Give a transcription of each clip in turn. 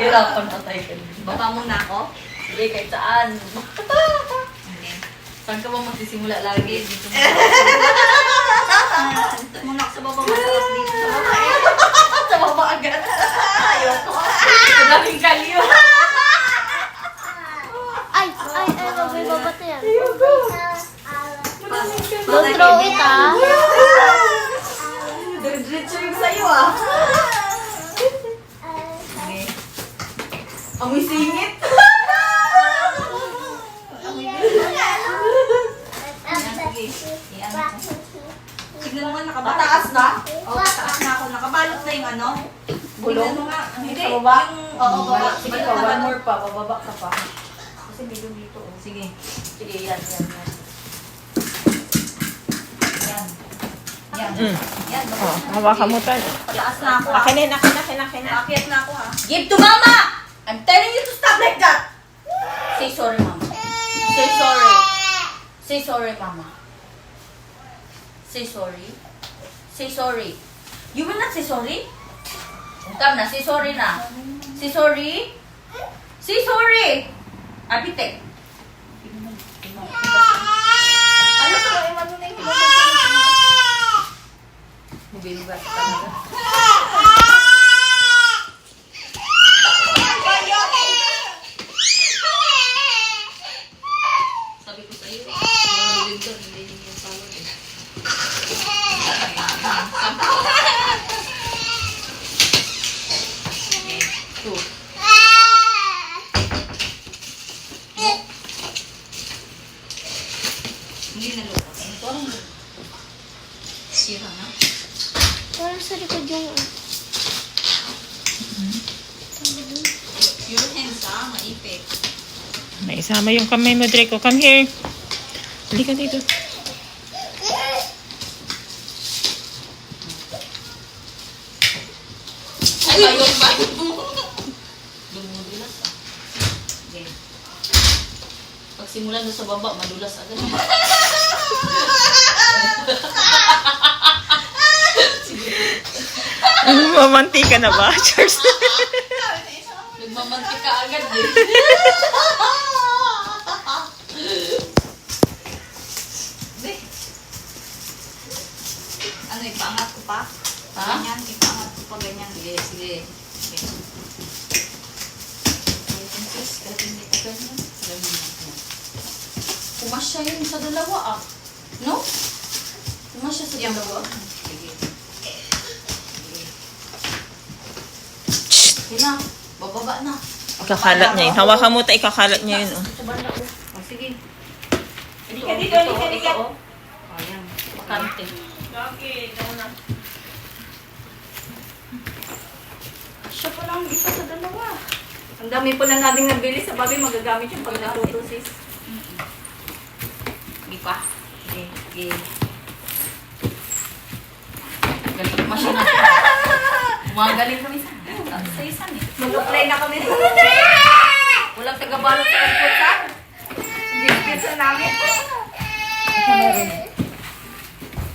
Hirapan na tayo kanina. Baba muna ako. Sige, kahit saan. Saan ka ba magsisimula lagi? Dito mo. Dito muna ako sa baba. Masarap dito Tignan mo nga, nakabalot. Mataas na? Oo, pataas na ako. Nakabalot na yung ano. Gulong? Tignan mo nga. Hindi, Sa baba? yung... Oo, baba. Sige, Sige, pa, one more pa. Bababa ka pa. Kasi medyo dito. oh. Sige. Sige, yan, yan, yan. Yan. Yan. Mm. Yan. Oh, na. hawakan mo tayo. Pataas na ako. ah. Akin na, akin na, akin na, akin na. Na ako ha. Give to mama! I'm telling you to stop like that! Say sorry, mama. Say sorry. Say sorry, mama. Say sorry. Say sorry. You will not say sorry? Come na, say sorry na. Say sorry. Say sorry. Apitek. Ano to? Yung Mabinugat ka talaga. Sabi ko sa'yo, mga dito, hindi yung pawag eh. Two. Hindi na lupa. Parang sira na. Parang sa likod yung... Your hands ha, maipit. Naisama yung kamay mo, Draco. Come here. Halika dito. Ay, ayun ba? Lumudulas ah. Okay. Pagsimulan doon sa baba, madulas agad. Mamanti ka na ba, Charles? Nagmamantik ka agad eh. Be. Ano, ipaangat ko pa? Ha? Ganyan, ipaangat ko pa ganyan. Sige, sige. Okay. Princess, ganyan. Ganun lang. Pumasya yun sa dalawa ah. No? Pumasya sa Yan. dalawa. Sige. Sige na. Bababa na. Ikakalat niya yun. Hawakan mo tayo, ikakalat niya yun. Oh. Sa banda ko. O, sige. Halika dito, ito, halika, ito, halika. oh. O, yan. Bakante. Siya pa lang isa sa dalawa. Ang dami po na nating nabili sa bagay magagamit yung pag natuto sis. Hindi pa. Sige. Galing pumasya na. Umagaling kami sa Sa isa eh. Mag-apply na kami. Walang tagabalot sa airport ha? Biscuits na namin.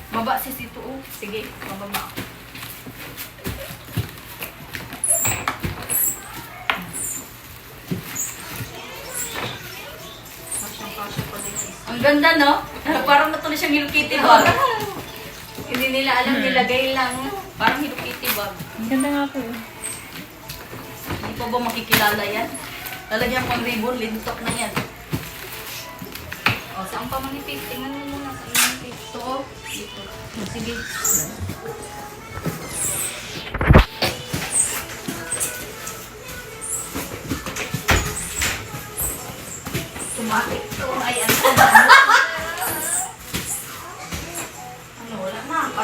Baba si Sito oh. Sige, mababa ako. Kasyang-kasya pa din sis. Ang ganda no? Parang natuloy siyang Hello Kitty bag. Hindi nila alam, nilagay lang. Parang Hello Kitty bag. Ganda nga po. Hindi pa ba makikilala yan? Lalagyan pang ribbon, lintok na yan. O, saan pa manipis? Tingnan mo muna sa manipis. Ito oh. Dito. Sige.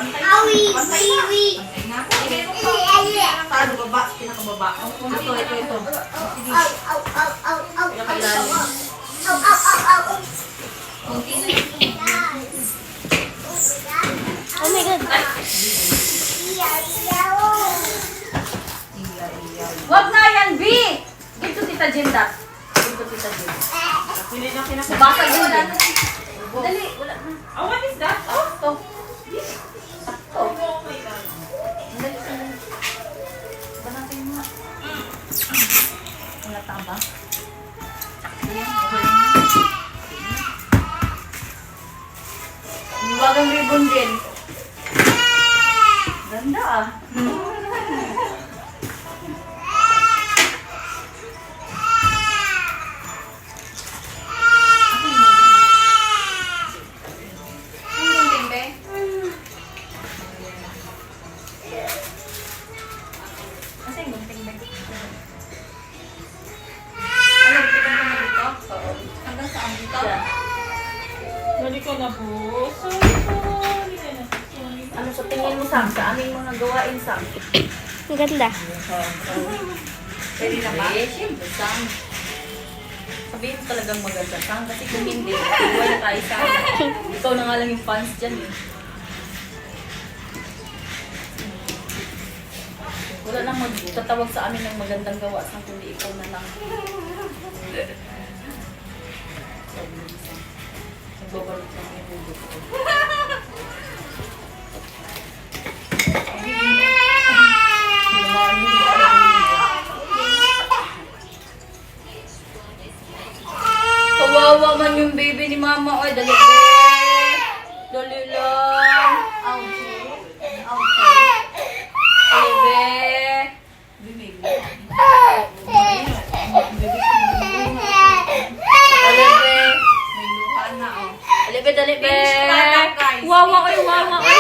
Pantay na. Pantay na. Pantay na. Sige, ito pa. Sa baba, pinakababa. Ito, ito, ito. Sige. Pinakailalim. Kunti na. Oh my God. Wag na yan, B! Dito Tita Jinda. Dito Tita Jinda. Basag yun din. Dali, wala na. Oh, what is that? Sakto. Sakto. Ba? Bagang ribbon din. Ganda ah. Ano yung na po. Sorry po. Ano sa tingin mo, Sam? Sa aming mga gawain, Sam? Ang ganda. Pwede na ba? Eh, siyempre, Sam. Sabihin mo talagang maganda, Sam. Kasi kung hindi, wala tayo, Sam. Ikaw na nga lang yung fans dyan, eh. Wala nang magtatawag sa amin ng magandang gawa, Sam, kundi ikaw na lang. Nagbabalik Kawawa man yung baby ni mama. Ay, dali, be. want